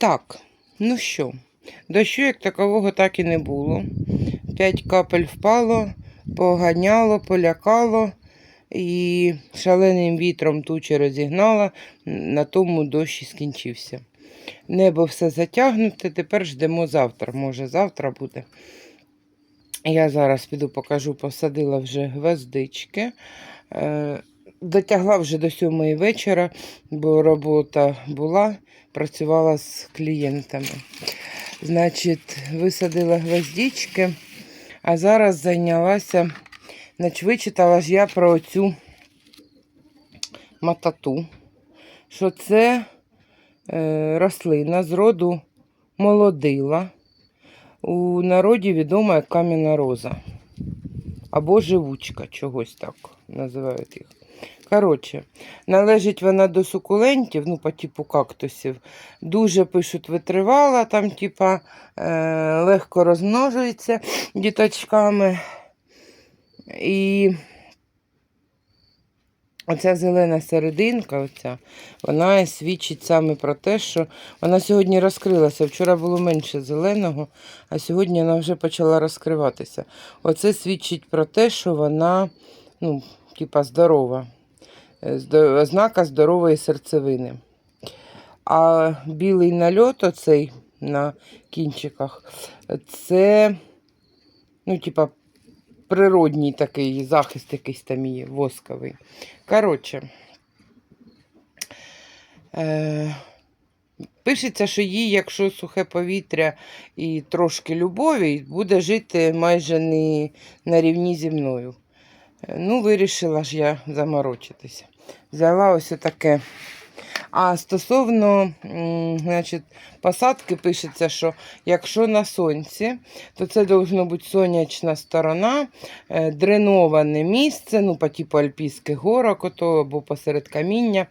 Так, ну що, дощу як такового так і не було. П'ять капель впало, поганяло, полякало і шаленим вітром тучі розігнала, на тому дощ і скінчився. Небо все затягнуте, тепер ждемо завтра. Може, завтра буде. Я зараз піду покажу, посадила вже гвоздички. Дотягла вже до сьомої вечора, бо робота була, працювала з клієнтами. Значить, висадила гвоздички, а зараз зайнялася, значить, вичитала ж я про цю матату, що це е, рослина з роду молодила. У народі відома як кам'яна роза. Або живучка, чогось так називають їх. Коротше, належить вона до сукулентів, ну, по типу кактусів. Дуже пишуть витривала, там, типа, е, легко розмножується діточками. І оця зелена серединка, оця, вона свідчить саме про те, що вона сьогодні розкрилася. Вчора було менше зеленого, а сьогодні вона вже почала розкриватися. Оце свідчить про те, що вона, ну, типа, здорова. Е, Ознака здорової серцевини. А білий нальот оцей на кінчиках, це, ну, типа, природній такий захист якийсь там є, восковий. Коротше, е, пишеться, що їй, якщо сухе повітря і трошки любові, буде жити майже не на рівні зі мною. Е, Ну, вирішила ж я заморочитися. Взяла ось таке. А стосовно значить, посадки пишеться, що якщо на сонці, то це должно бути сонячна сторона, е, дреноване місце, ну, по типу Альпійських горок, ото, або посеред каміння.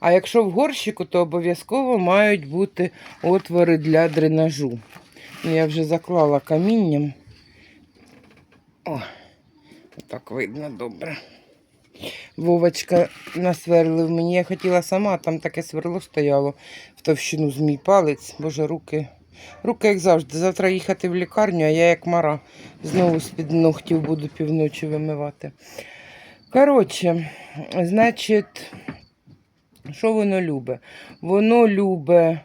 А якщо в горщику, то обов'язково мають бути отвори для дренажу. Ну, Я вже заклала камінням. О, так видно добре. Вовочка насверлив мені. Я хотіла сама, там таке сверло стояло в товщину з мій палець. Боже, руки. Руки, як завжди. Завтра їхати в лікарню, а я як мара знову з-під ногтів буду півночі вимивати. Коротше, значить, що воно любить? Воно любить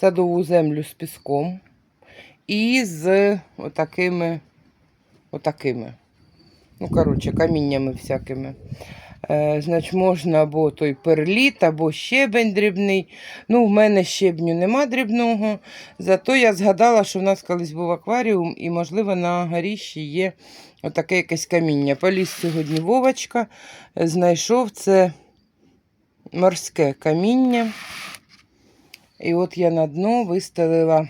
садову землю з піском і з отакими, отакими. Ну, коротше, каміннями всякими. Е, значить, можна або той перліт, або щебень дрібний. Ну, в мене щебню нема дрібного. Зато я згадала, що в нас колись був акваріум, і, можливо, на горіщі є отаке якесь каміння. Поліз сьогодні Вовочка, знайшов це морське каміння. І от я на дно вистелила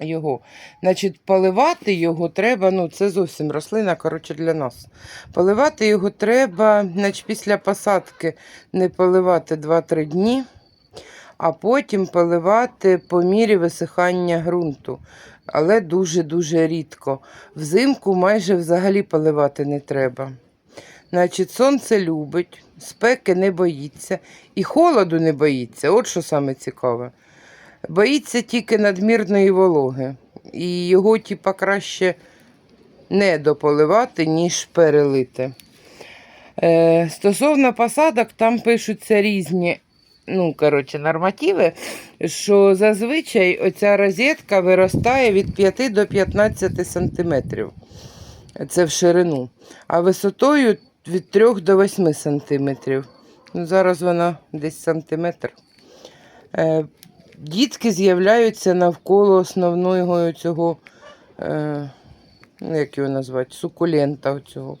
його. Значить, поливати його треба, ну це зовсім рослина, коротше, для нас. Поливати його треба, значить, після посадки не поливати 2-3 дні, а потім поливати по мірі висихання ґрунту. Але дуже-дуже рідко. Взимку майже взагалі поливати не треба. Значить, сонце любить, спеки не боїться і холоду не боїться. От що саме цікаве. Боїться тільки надмірної вологи. І його, типа, краще не дополивати, ніж перелити. Е, стосовно посадок, там пишуться різні ну, коротше, нормативи, що зазвичай оця розетка виростає від 5 до 15 сантиметрів. Це в ширину. А висотою від 3 до 8 сантиметрів. Ну, зараз вона десь сантиметр. Дітки з'являються навколо основного цього, е, ну, як його назвати, сукулента цього.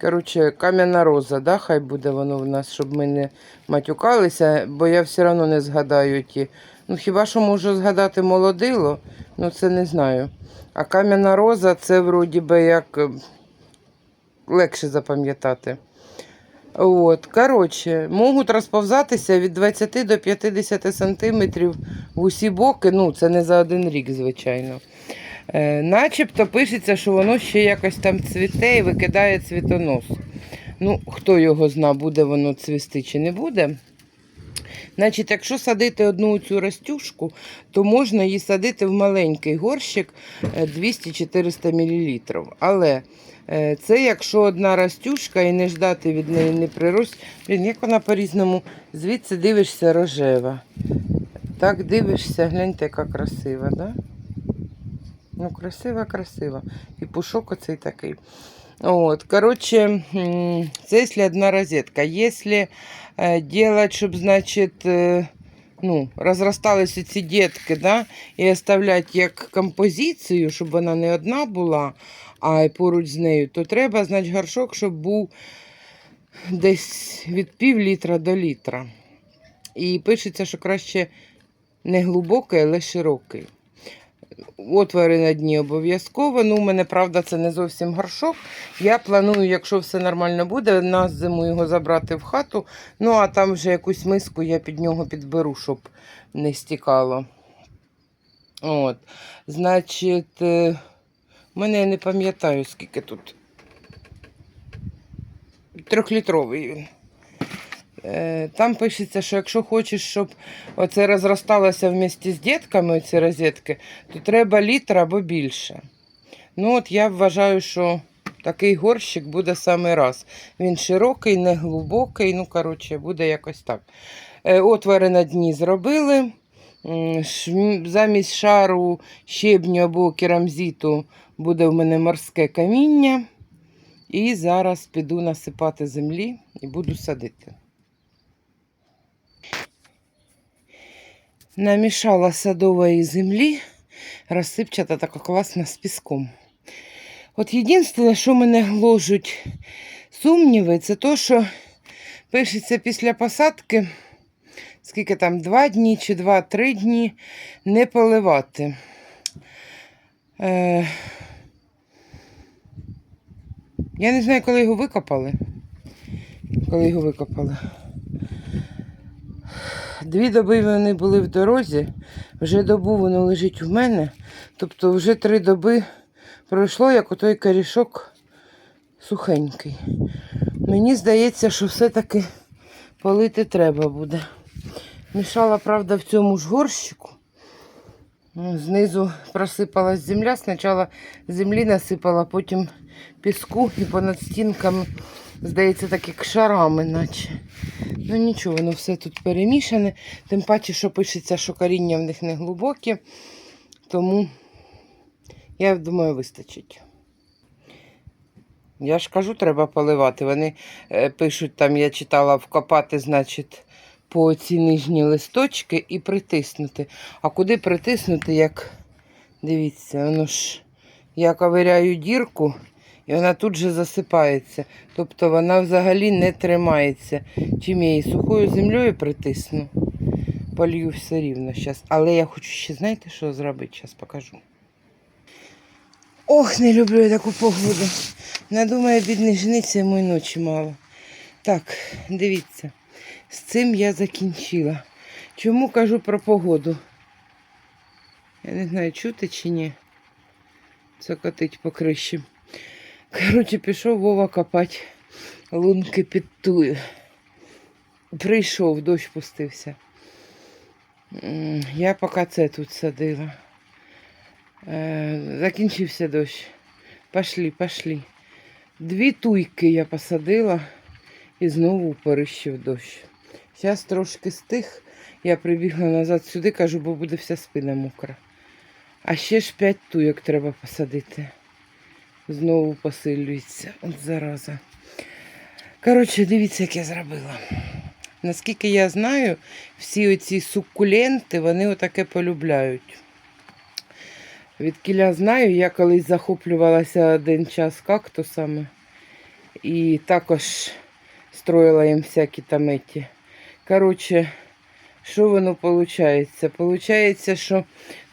Коротше, кам'яна роза, да? хай буде воно в нас, щоб ми не матюкалися, бо я все одно не згадаю ті. Ну, хіба що можу згадати молодило, ну це не знаю. А кам'яна роза це вроді би як е, легше запам'ятати. От, коротше, можуть розповзатися від 20 до 50 сантиметрів в усі боки. Ну, це не за один рік, звичайно. Е, начебто пишеться, що воно ще якось там цвіте і викидає цвітонос. Ну, хто його зна, буде воно цвісти чи не буде. Значить, якщо садити одну цю растюшку, то можна її садити в маленький горщик е, 200-400 мл. Але е, це якщо одна растюшка і не ждати від неї не прирост. Блін, як вона по-різному звідси дивишся рожева. Так дивишся, гляньте, яка красива, да? Ну, красива, красива. І пушок оцей такий. Вот, короче, це якщо одна розетка. Если э, делать, щоб, значить, э, ну, розросталися ці дітки, да, і оставляти як композицію, щоб вона не одна була, а й поруч з нею, то треба, значить, горшок, щоб був десь від пів літра до літра. І пишеться, що краще не глибокий, але широкий. Отвори на дні обов'язково. Ну, у мене, правда, це не зовсім горшок. Я планую, якщо все нормально буде, на зиму його забрати в хату. Ну, а там вже якусь миску я під нього підберу, щоб не стікало. От. Значить, мене я не пам'ятаю, скільки тут. Трьохлітровий він. Е, Там пишеться, що якщо хочеш, щоб оце розросталося вместе з дітками, ці розетки, то треба літр або більше. Ну, от я вважаю, що такий горщик буде саме раз. Він широкий, не глибокий, ну, коротше, буде якось так. Е, Отвори на дні зробили. Замість шару щебню або керамзиту буде в мене морське каміння. І зараз піду насипати землі і буду садити. Намішала садової землі, розсипчата така класна з піском. От єдине, що мене гложуть сумніви, це то, що пишеться після посадки, скільки там, два дні чи два-три дні не поливати. Е, я не знаю, коли його викопали. Коли його викопали. Дві доби вони були в дорозі, вже добу воно лежить у мене. Тобто вже три доби пройшло, як отой корішок сухенький. Мені здається, що все-таки полити треба буде. Мішала, правда, в цьому ж горщику. Знизу просипалась земля. Спочатку землі насипала, потім піску і понад стінками, здається, так як шарами, наче. Ну нічого, воно все тут перемішане. Тим паче, що пишеться, що коріння в них не глибоке. Тому я думаю, вистачить. Я ж кажу, треба поливати. Вони е, пишуть, там я читала, вкопати, значить, по ці нижні листочки і притиснути. А куди притиснути, як дивіться, воно ж я ковиряю дірку, і вона тут же засипається. Тобто вона взагалі не тримається. Чим я її сухою землею притисну, полью все рівно зараз. Але я хочу ще, знаєте, що зробити? Зараз покажу. Ох, не люблю я таку погоду. Надумає, бідний жниця йому ночі мало. Так, дивіться, з цим я закінчила. Чому кажу про погоду? Я не знаю, чути чи ні. Це котить по криші. Коротше, пішов Вова копати лунки під тую. Прийшов, дощ пустився. Я поки це тут садила. Е, Закінчився дощ. Пошли, пошли. Дві туйки я посадила і знову порищив дощ. Зараз трошки стих. Я прибігла назад сюди, кажу, бо буде вся спина мокра. А ще ж п'ять туйок треба посадити. Знову посилюється. От зараза. Коротше, дивіться, як я зробила. Наскільки я знаю, всі оці суккуленти, вони отаке полюбляють. Від кіля знаю, я колись захоплювалася один час кактусами і також строїла їм всякі там еті. Коротше, що воно виходить? Получається, що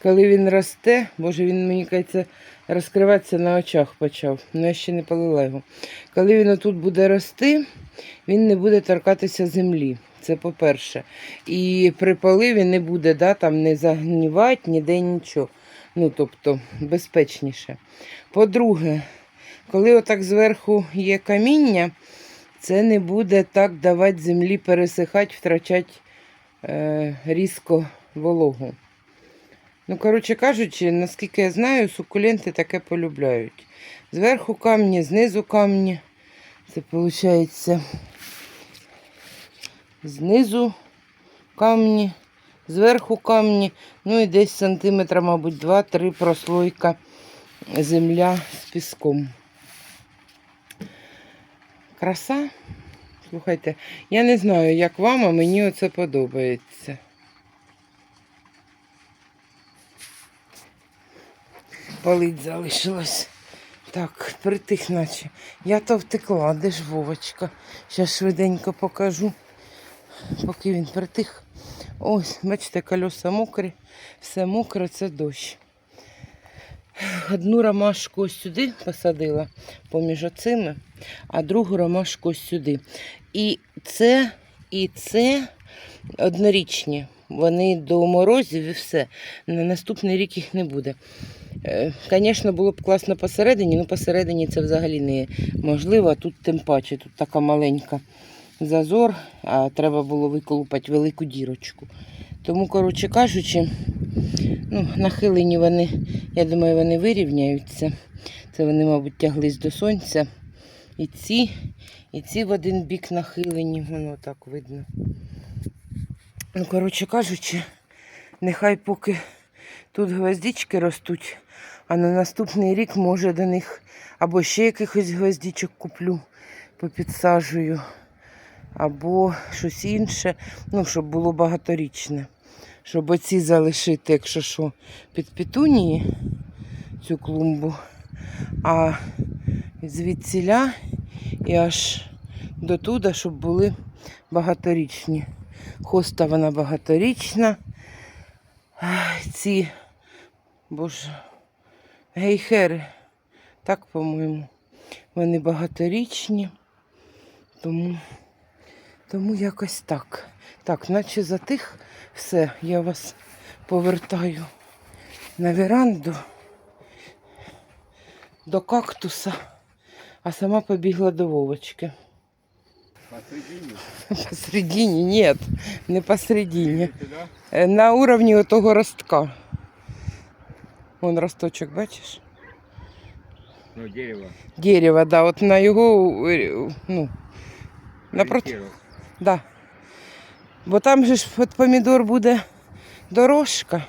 коли він росте, боже, він мені кажеться, розкриватися на очах почав. Ну я ще не полила його. Коли він отут буде рости, він не буде торкатися землі. Це по-перше. І при поливі не буде да, там не загнівати, ніде нічого. Ну, тобто, безпечніше. По-друге, коли отак зверху є каміння, це не буде так давати землі пересихати, втрачати е, різко вологу. Ну, коротше кажучи, наскільки я знаю, сукуленти таке полюбляють. Зверху камні, знизу камні. Це виходить знизу камні, зверху камні, ну і десь сантиметра, мабуть, 2-3 прослойка земля з піском. Краса. Слухайте, я не знаю, як вам, а мені оце подобається. Палить залишилось. Так, притих наче. Я то втекла, де ж Вовочка? Зараз швиденько покажу, поки він притих. Ось, бачите, колеса мокрі, все мокре, це дощ. Одну ромашку ось сюди посадила поміж оцими, а другу ромашку ось сюди. І це, і це однорічні. Вони до морозів і все. На наступний рік їх не буде. Звісно, було б класно посередині, але посередині це взагалі не можливо. Тут тим паче, тут така маленька зазор, а треба було виколупати велику дірочку. Тому, коротше кажучи, ну, нахилені вони, я думаю, вони вирівняються. Це вони, мабуть, тяглись до сонця. І ці, і ці в один бік нахилені, воно так видно. Ну, коротше кажучи, нехай поки тут гвоздички ростуть, а на наступний рік, може, до них або ще якихось гвоздичок куплю, попідсаджую, або щось інше, ну, щоб було багаторічне. Щоб оці залишити, якщо що, під петунії цю клумбу, а звідсіля і аж до туди, щоб були багаторічні. Хоста вона багаторічна. Ці, боже, гейхери, так, по-моєму, вони багаторічні, тому, тому якось так. Так, наче затих все, я вас повертаю на веранду до кактуса, а сама побігла до Вовочки. Посередині, ні, не посередині. Туда? Е, На уровні отого ростка. Вон росточок, бачиш? Ну, дерево. Дерево, да, от на його, е, ну, напроти, да. Бо там же ж от помідор буде дорожка,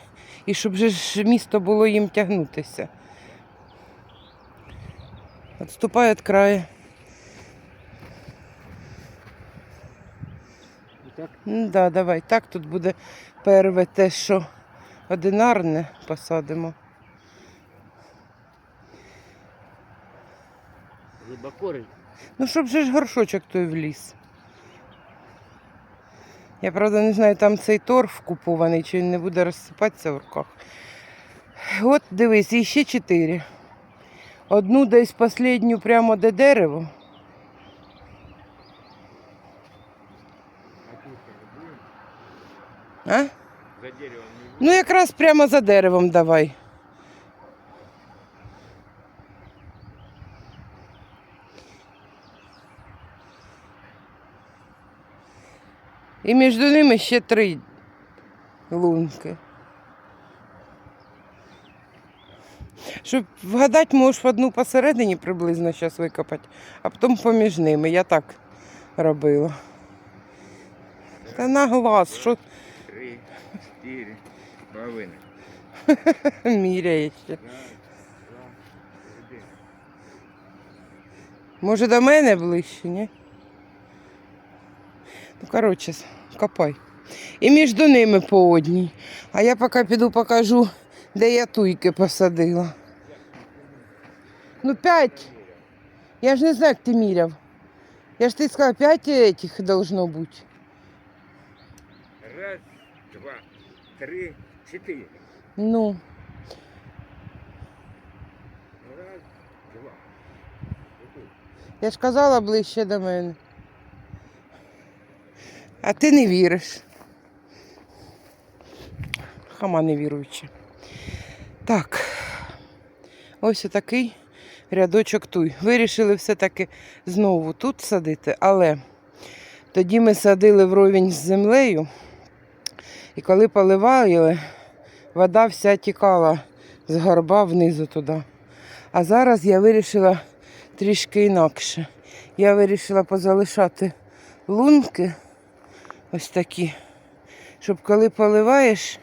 і щоб же ж місто було їм тягнутися. Отступай від краю. Так Ну да, давай. Так тут буде перве те, що одинарне посадимо. глубоко рыть. Ну, щоб же ж горшочок той вліз. Я правда не знаю, там цей торф купований, чи він не буде розсипатися в руках. От дивись, і ще чотири. Одну десь последню прямо де дерево. А тут как будем? А? За деревом. Ну, якраз прямо за деревом давай. І між ними ще три лунки. Щоб вгадати, можеш в одну посередині приблизно зараз викопати, а потім поміж ними. Я так робила. Та на глаз, що четыре, половина. міряє ще. Раз, два, три. Може до мене ближче, ні? Ну, коротше, копай. І між ними по одній. А я поки піду покажу, де я туйки посадила. Ну, п'ять. Я ж не знаю, як ти міряв. Я ж ти сказав, п'ять этих должно бути. Раз, два, три, четыре. Ну, Раз, два. Я ж казала ближче до мене. А ти не віриш. Хама не віруючи. Так. Ось отакий рядочок туй. Вирішили все-таки знову тут садити, але тоді ми садили вровень з землею, І коли поливали, вода вся тікала з горба внизу туди. А зараз я вирішила трішки інакше. Я вирішила позалишати лунки ось такі, щоб коли поливаєш,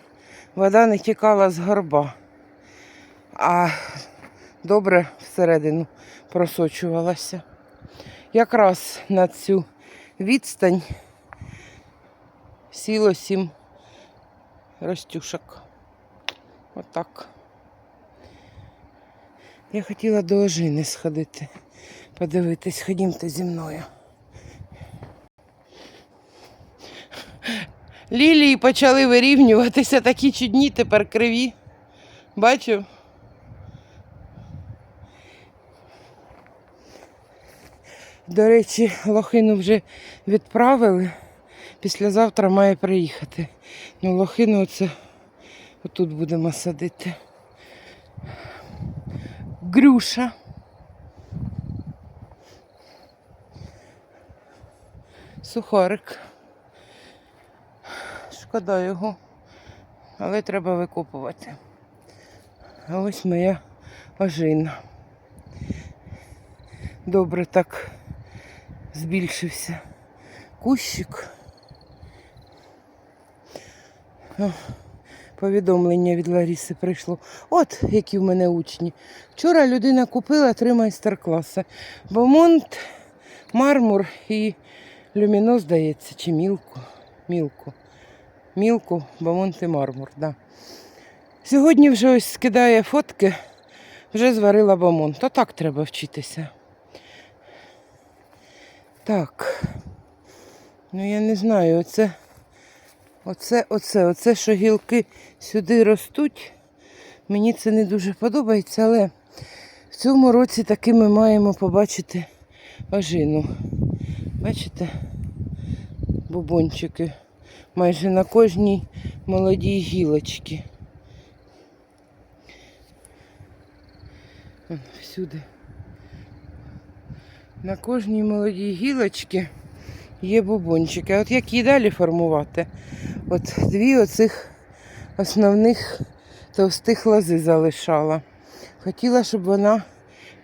вода не тікала з горба, а добре всередину просочувалася. Якраз на цю відстань сіло сім ростюшок. Отак. Я хотіла до ожини сходити, подивитись, ходімте зі мною. Лілії почали вирівнюватися, такі чудні тепер криві. Бачу. До речі, лохину вже відправили. Післязавтра має приїхати. Ну, лохину оце отут будемо садити. Грюша. Сухарик. Шкода його, але треба викопувати. А ось моя ожина. Добре так збільшився кущик. О, повідомлення від Ларіси прийшло. От які в мене учні. Вчора людина купила три майстер-класи. Бомонт, мармур і люміно, здається, чи мілку. Мілку. Мілку, бомонт і мармур, да. Сьогодні вже ось скидає фотки, вже зварила бомонт. Так треба вчитися. Так. Ну я не знаю, оце, оце, оце, оце, що гілки сюди ростуть. Мені це не дуже подобається, але в цьому році таки ми маємо побачити ожину. Бачите? Бубончики. Майже на кожній молодій гілочці. Всюди. На кожній молодій гілочці є бубончики. От як її далі формувати? От дві оцих основних товстих лози залишала. Хотіла, щоб вона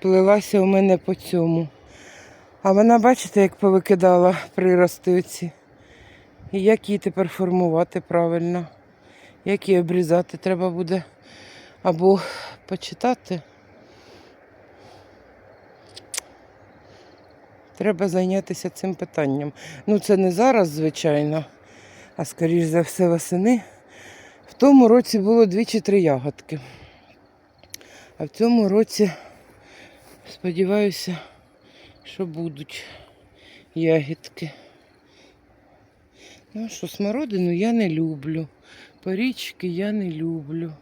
плелася у мене по цьому. А вона, бачите, як повикидала прирости оці. І як її тепер формувати правильно? Як її обрізати треба буде або почитати. Треба зайнятися цим питанням. Ну, це не зараз, звичайно, а скоріш за все восени. В тому році було дві чи три ягодки. А в цьому році, сподіваюся, що будуть ягідки. Ну що, смородину я не люблю. Порічки я не люблю.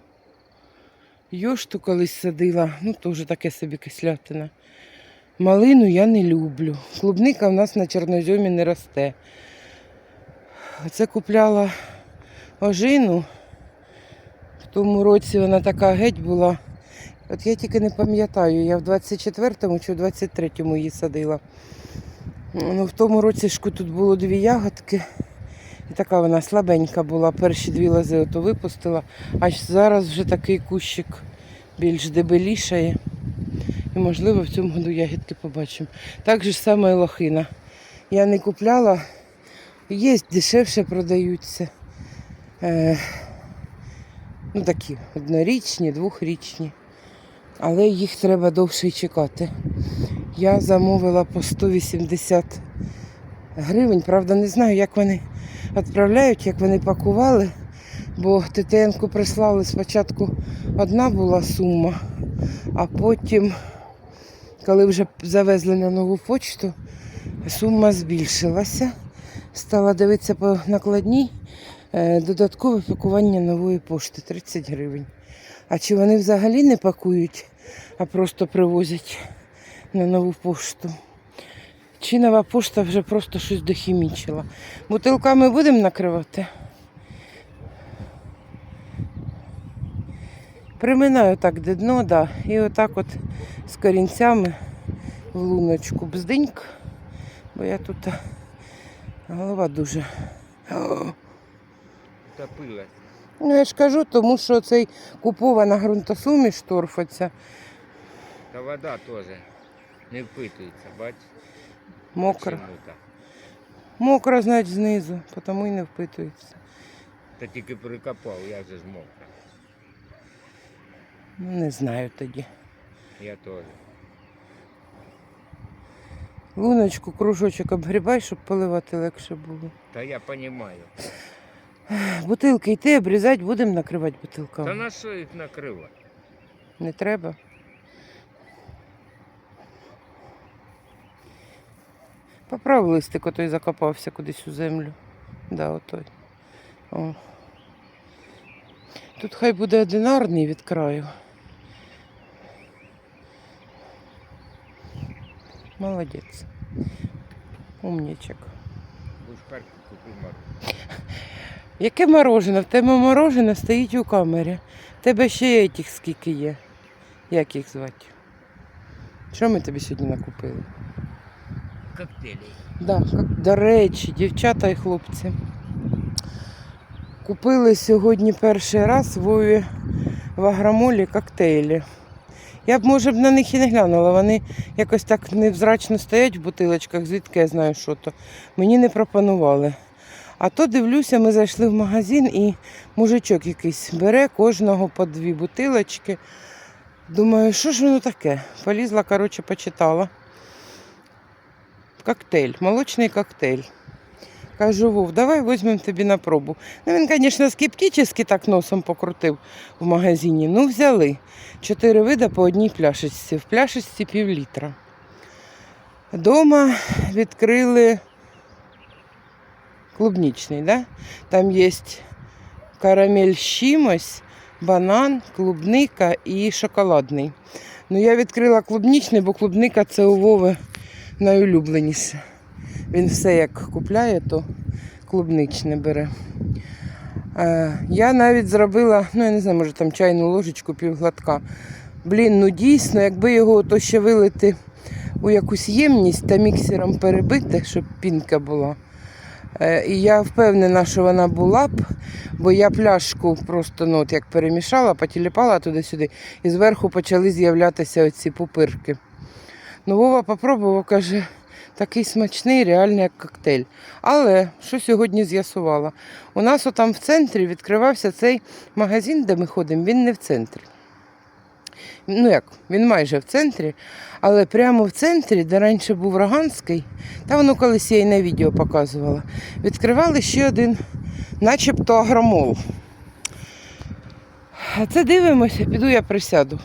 Йошту колись садила, ну теж таке собі кислятина. Малину я не люблю. Клубника в нас на чорнозьомі не росте. Оце купляла ожину. В тому році вона така геть була. От я тільки не пам'ятаю, я в 24-му чи в 23-му її садила. Ну, в тому році ж тут було дві ягодки. І така вона слабенька була. Перші дві лози ото випустила, а зараз вже такий кущик більш дебелішає. І, можливо, в цьому году ягідки побачимо. Так же саме і лохина. Я не купляла, є дешевше продаються. Е, ну такі однорічні, двохрічні. Але їх треба довше чекати. Я замовила по 180 гривень. Правда, не знаю, як вони відправляють, як вони пакували. Бо ТТН-ку прислали спочатку одна була сума, а потім, коли вже завезли на нову почту, сума збільшилася. Стала дивитися по накладній е, додаткове пакування нової пошти 30 гривень. А чи вони взагалі не пакують, а просто привозять на нову пошту? Чи нова пошта вже просто щось дохімічила? Бутилками будемо накривати? Приминаю так до дно, да, і отак от з корінцями в луночку бздиньк, бо я тут голова дуже. Топилась. Ну, я ж кажу, тому що цей купована ґрунтосуміш торфиться, Та вода теж не впитується, бач? мокра. Мокра, значить, знизу, тому і не впитується. Та тільки прикопав, як же ж мокро. Ну, не знаю тоді. Я теж. Луночку, кружочок обгрібай, щоб поливати легше було. Та я розумію. Бутилки йти обрізати, будемо накривати бутилками. Та на що їх накривати? Не треба. Поправ листик, отой закопався кудись у землю. Да, отой. О. Тут хай буде одинарний від краю. Молодець. Умнічок. Будеш купив морозиво. Яке морожене? В тебе морожене стоїть у камері. В тебе ще етіх скільки є. Як їх звати? Що ми тобі сьогодні накупили? Коктейлі. Да, як, до речі, дівчата і хлопці. Купили сьогодні перший раз Вові в агромолі коктейлі. Я б, може, б на них і не глянула. Вони якось так невзрачно стоять в бутилочках, звідки я знаю, що то. Мені не пропонували. А то дивлюся, ми зайшли в магазин і мужичок якийсь бере кожного по дві бутилочки. Думаю, що ж воно таке? Полізла, коротше, почитала. Коктейль, молочний коктейль. Кажу, Вов, давай візьмемо тобі на пробу. Ну, він, звісно, скептично так носом покрутив в магазині. Ну, взяли. Чотири вида по одній пляшечці. В пляшечці пів літра. Дома відкрили клубнічний, да? Там є карамель з чимось, банан, клубника і шоколадний. Ну, я відкрила клубнічний, бо клубника це у Вови найулюбленіше. Він все як купляє, то клубничне бере. Е, я навіть зробила, ну я не знаю, може там чайну ложечку півгладка. Блін, ну дійсно, якби його то ще вилити у якусь ємність та міксером перебити, щоб пінка була. Е, і я впевнена, що вона була б, бо я пляшку просто ну, от як перемішала, потіліпала туди-сюди, і зверху почали з'являтися оці пупирки. Ну, Вова попробував, каже, такий смачний, реально як коктейль. Але що сьогодні з'ясувала? У нас отам в центрі відкривався цей магазин, де ми ходимо, він не в центрі. Ну як, він майже в центрі, але прямо в центрі, де раніше був Роганський, та воно колись я і на відео показувала, відкривали ще один, начебто агромол. А це дивимося, піду я присяду.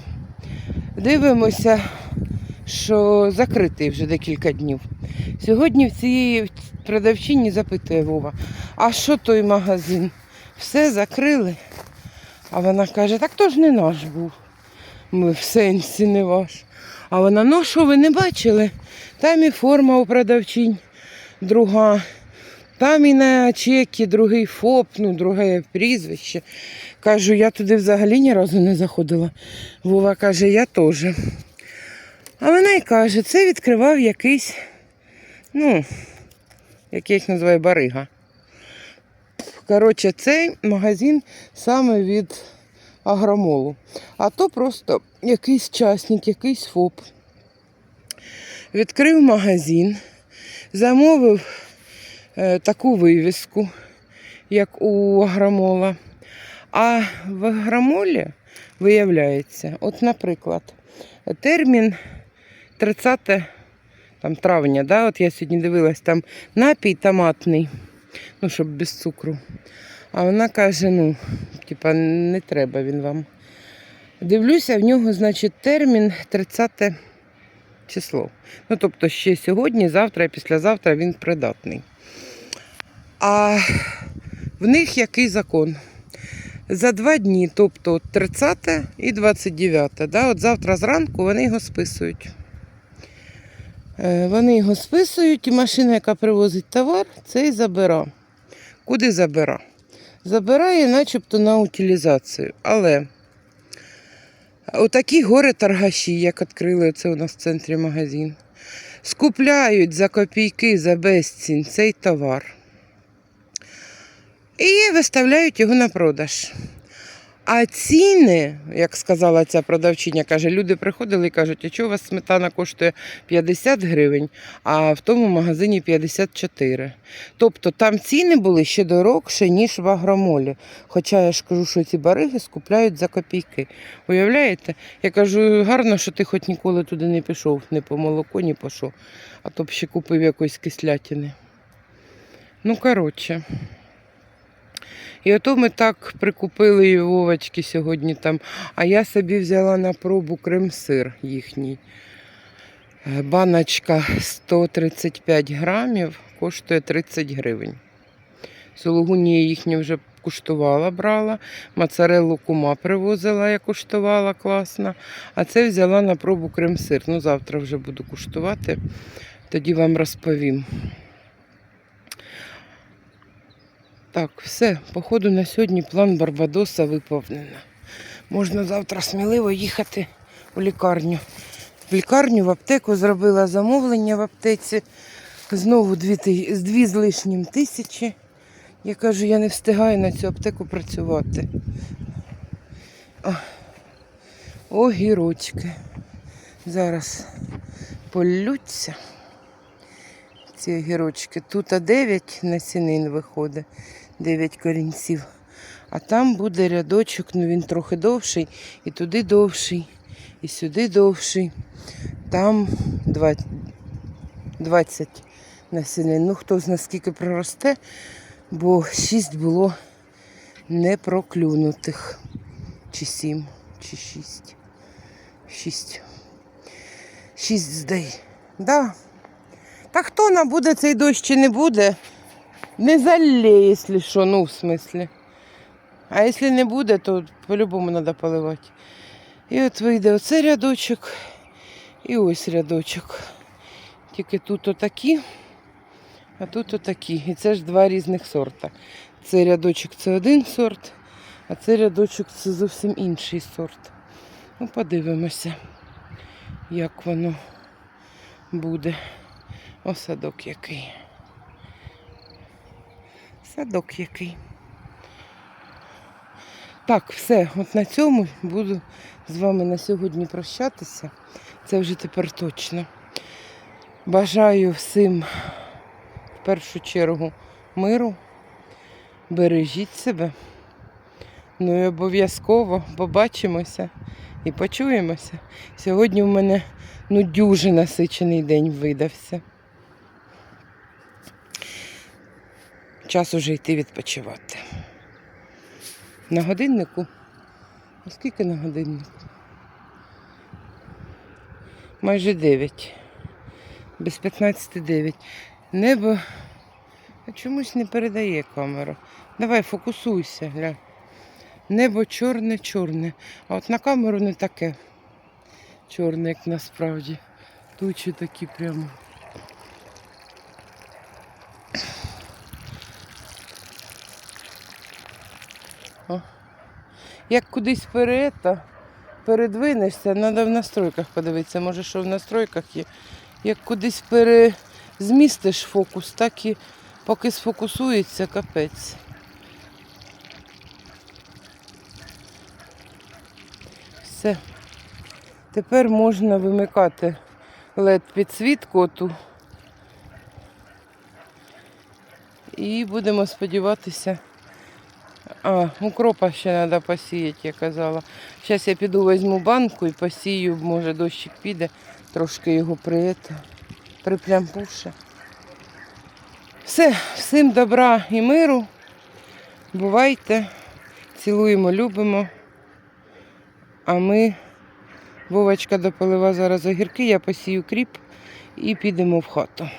Дивимося, що закритий вже декілька днів. Сьогодні в цієї продавчині запитує Вова, а що той магазин? Все закрили. А вона каже, так то ж не наш був. Ми в сенсі не ваш. А вона, ну що ви не бачили? Там і форма у продавчинь друга. Там і на чекі другий ФОП, ну, друге прізвище. Кажу, я туди взагалі ні разу не заходила. Вова каже, я теж. А вона й каже, це відкривав якийсь, ну, як я їх називаю, барига. Коротше, цей магазин саме від агромолу. А то просто якийсь часник, якийсь ФОП. Відкрив магазин, замовив е, таку вивіску, як у агромола. А в агромолі виявляється, от, наприклад, термін 30 там, травня, да? от я сьогодні дивилась, там напій томатний, ну, щоб без цукру. А вона каже, ну, типа, не треба він вам. Дивлюся, в нього, значить, термін 30 число. Ну, тобто ще сьогодні, завтра і післязавтра він придатний. А в них який закон? За два дні, тобто 30 і 29. Да? От завтра зранку вони його списують. Е, Вони його списують, і машина, яка привозить товар, це і забира. Куди забира? Забирає, начебто, на утилізацію. Але отакі гори торгаші, як відкрили це у нас в центрі магазин, скупляють за копійки, за безцінь цей товар. і виставляють його на продаж. А ціни, як сказала ця продавчиня, каже, люди приходили і кажуть, а чого у вас сметана коштує 50 гривень, а в тому магазині 54. Тобто там ціни були ще дорогше, ніж в агромолі. Хоча я ж кажу, що ці бариги скупляють за копійки. Уявляєте? Я кажу, гарно, що ти хоч ніколи туди не пішов, ні по молоко, ні по що, а то б ще купив якоїсь кислятини. Ну, коротше. І ото ми так прикупили і Вовочки сьогодні там. А я собі взяла на пробу крем-сир їхній. Е, Баночка 135 грамів коштує 30 гривень. Сологуні я їхню вже куштувала, брала. Моцареллу кума привозила, я куштувала класно. А це взяла на пробу крем-сир. Ну, завтра вже буду куштувати, тоді вам розповім. Так, все, походу на сьогодні план Барбадоса виповнено. Можна завтра сміливо їхати у лікарню. В лікарню, в аптеку зробила замовлення в аптеці. Знову дві, дві з лишнім тисячі. Я кажу, я не встигаю на цю аптеку працювати. О, огірочки. Зараз полються ці огірочки. Тут 9 насінин виходить, 9 корінців. А там буде рядочок, ну він трохи довший, і туди довший, і сюди довший. Там 20, 20 насінин. Ну, хто знає, скільки проросте, бо 6 було не проклюнутих. Чи 7, чи 6. 6. 6 здай. Да. Та хто нам буде цей дощ чи не буде? Не залє, якщо що, ну в смислі. А якщо не буде, то по-любому треба поливати. І от вийде оцей рядочок і ось рядочок. Тільки тут отакі, а тут отакі. І це ж два різних сорта. Цей рядочок це один сорт, а цей рядочок це зовсім інший сорт. Ну, подивимося, як воно буде. О, садок який. Садок який. Так, все, от на цьому буду з вами на сьогодні прощатися. Це вже тепер точно. Бажаю всім в першу чергу миру. Бережіть себе. Ну і обов'язково побачимося і почуємося. Сьогодні в мене ну дуже насичений день видався. Час уже йти відпочивати. На годиннику? А скільки на годиннику? Майже 9. Без 15 9. Небо чомусь не передає камера. Давай фокусуйся, гля. Небо чорне-чорне. А от на камеру не таке чорне, як насправді. Тучі такі прямо. Як кудись перета, передвинешся, треба в настройках подивитися. Може, що в настройках є. Як кудись перезмістиш фокус, так і поки сфокусується, капець. Все. Тепер можна вимикати led підсвітку оту. І будемо сподіватися. А, укропа ще треба посіяти, я казала. Зараз я піду візьму банку і посію, може дощик піде, трошки його приєте, приплямпуше. Все, всім добра і миру. Бувайте, цілуємо, любимо. А ми, Вовочка дополива зараз огірки, я посію кріп і підемо в хату.